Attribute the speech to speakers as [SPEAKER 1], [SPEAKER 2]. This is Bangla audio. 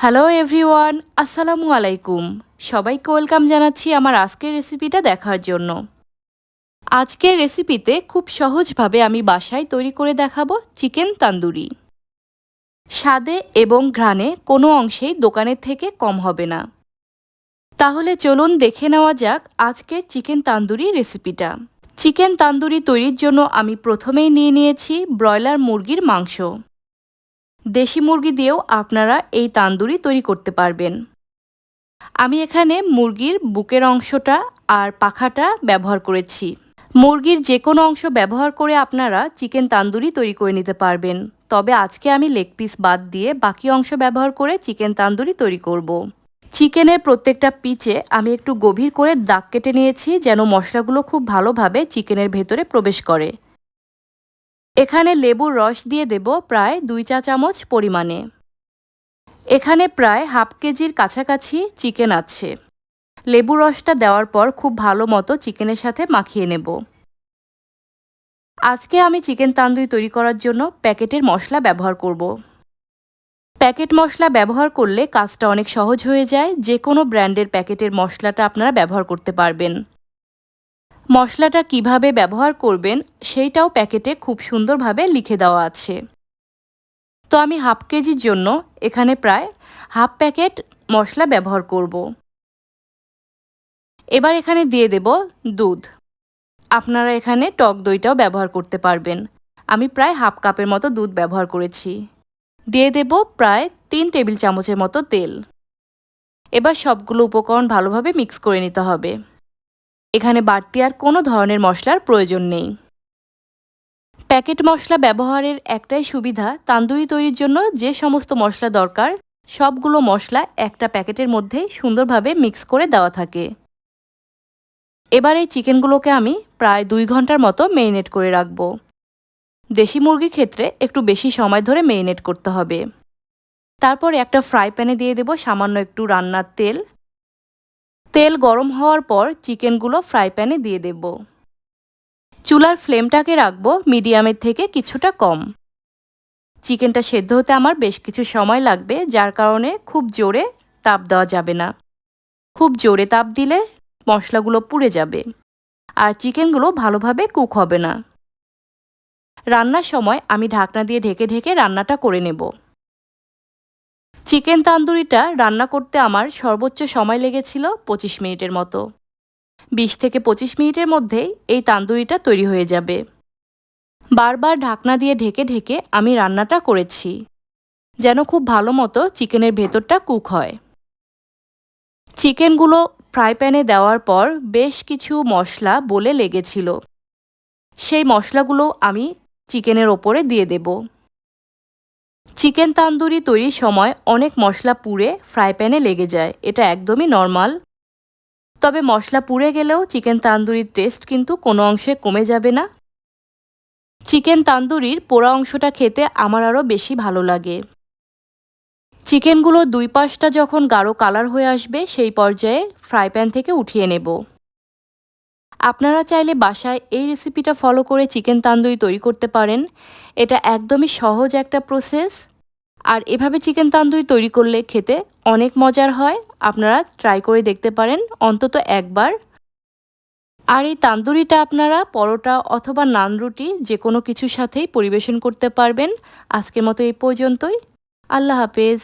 [SPEAKER 1] হ্যালো এভরিওয়ান আসসালামু আলাইকুম সবাইকে ওয়েলকাম জানাচ্ছি আমার আজকের রেসিপিটা দেখার জন্য। আজকের রেসিপিতে খুব সহজভাবে আমি বাসায় তৈরি করে দেখাবো চিকেন তান্দুরি। স্বাদে এবং ঘ্রাণে কোনো অংশেই দোকানের থেকে কম হবে না। তাহলে চলুন দেখে নেওয়া যাক আজকের চিকেন তান্দুরি রেসিপিটা চিকেন তান্দুরি তৈরির জন্য আমি প্রথমেই নিয়ে নিয়েছি ব্রয়লার মুরগির মাংস। দেশি মুরগি দিয়েও আপনারা এই তান্দুরি তৈরি করতে পারবেন। আমি এখানে মুরগির বুকের অংশটা আর পাখাটা ব্যবহার করেছি। মুরগির যে কোনো অংশ ব্যবহার করে আপনারা চিকেন তান্দুরি তৈরি করে নিতে পারবেন। তবে আজকে আমি লেগ পিস বাদ দিয়ে বাকি অংশ ব্যবহার করে চিকেন তান্দুরি তৈরি করব। চিকেনের প্রত্যেকটা পিচে আমি একটু গভীর করে দাগ কেটে নিয়েছি যেন মশলাগুলো খুব ভালোভাবে চিকেনের ভেতরে প্রবেশ করে। এখানে লেবুর রস দিয়ে দেব প্রায় দুই চা চামচ পরিমাণে। এখানে প্রায় হাফ কেজির কাছাকাছি চিকেন আছে। লেবু রসটা দেওয়ার পর খুব ভালো মতো চিকেনের সাথে মাখিয়ে নেব। আজকে আমি চিকেন তান্দুরি তৈরি করার জন্য প্যাকেটের মশলা ব্যবহার করব। প্যাকেট মশলা ব্যবহার করলে কাজটা অনেক সহজ হয়ে যায়। যে কোনো ব্র্যান্ডের প্যাকেটের মশলাটা আপনারা ব্যবহার করতে পারবেন। মশলাটা কীভাবে ব্যবহার করবেন সেইটাও প্যাকেটে খুব সুন্দরভাবে লিখে দেওয়া আছে। তো আমি হাফ কেজির জন্য এখানে প্রায় হাফ প্যাকেট মশলা ব্যবহার করব। এবার এখানে দিয়ে দেব দুধ। আপনারা এখানে টক দইটাও ব্যবহার করতে পারবেন। আমি প্রায় হাফ কাপের মতো দুধ ব্যবহার করেছি। দিয়ে দেব প্রায় তিন টেবিল চামচের মতো তেল। এবার সবগুলো উপকরণ ভালোভাবে মিক্স করে নিতে হবে। এখানে বাড়তি আর কোনো ধরনের মশলার প্রয়োজন নেই। প্যাকেট মশলা ব্যবহারের একটাই সুবিধা, তান্দুরি তৈরির জন্য যে সমস্ত মশলা দরকার, সবগুলো মশলা একটা প্যাকেটের মধ্যেই সুন্দরভাবে মিক্স করে দেওয়া থাকে। এবার এই চিকেনগুলোকে আমি প্রায় দুই ঘণ্টার মতো মেরিনেট করে রাখব। দেশি মুরগির ক্ষেত্রে একটু বেশি সময় ধরে মেরিনেট করতে হবে। তারপর একটা ফ্রাই প্যানে দিয়ে দেব সামান্য একটু রান্নার তেল। তেল গরম হওয়ার পর চিকেনগুলো ফ্রাই প্যানে দিয়ে দেব। চুলার ফ্লেমটাকে রাখব মিডিয়ামের থেকে কিছুটা কম। চিকেনটা সেদ্ধ হতে আমার বেশ কিছু সময় লাগবে, যার কারণে খুব জোরে তাপ দেওয়া যাবে না। খুব জোরে তাপ দিলে মশলাগুলো পুড়ে যাবে আর চিকেনগুলো ভালোভাবে কুক হবে না। রান্নার সময় আমি ঢাকনা দিয়ে ঢেকে ঢেকে রান্নাটা করে নেব। চিকেন তান্দুরিটা রান্না করতে আমার সর্বোচ্চ সময় লেগেছিল পঁচিশ মিনিটের মতো। বিশ থেকে পঁচিশ মিনিটের মধ্যেই এই তান্দুরিটা তৈরি হয়ে যাবে। বারবার ঢাকনা দিয়ে ঢেকে ঢেকে আমি রান্নাটা করেছি, যেন খুব ভালো মতো চিকেনের ভেতরটা কুক হয়। চিকেনগুলো ফ্রাই প্যানে দেওয়ার পর বেশ কিছু মশলা বলে লেগেছিল। সেই মশলাগুলো আমি চিকেনের ওপরে দিয়ে দেব। চিকেন তান্দুরি তৈরির সময় অনেক মশলা পুড়ে ফ্রাই প্যানে লেগে যায়, এটা একদমই নর্মাল। তবে মশলা পুড়ে গেলেও চিকেন তান্দুরির টেস্ট কিন্তু কোনো অংশে কমে যাবে না। চিকেন তান্দুরির পোড়া অংশটা খেতে আমার আরও বেশি ভালো লাগে। চিকেনগুলো দুই পাশটা যখন গাঢ় কালার হয়ে আসবে, সেই পর্যায়ে ফ্রাই প্যান থেকে উঠিয়ে নেব। আপনারা চাইলে বাসায় এই রেসিপিটা ফলো করে চিকেন তান্দুরি তৈরি করতে পারেন। এটা একদমই সহজ একটা প্রসেস আর এভাবে চিকেন তান্দুরি তৈরি করলে খেতে অনেক মজার হয়। আপনারা ট্রাই করে দেখতে পারেন অন্তত একবার। আর এই তান্দুরিটা আপনারা পরোটা অথবা নান রুটি যে কোনো কিছুর সাথেই পরিবেশন করতে পারবেন। আজকের মতো এই পর্যন্তই। আল্লাহ হাফেজ।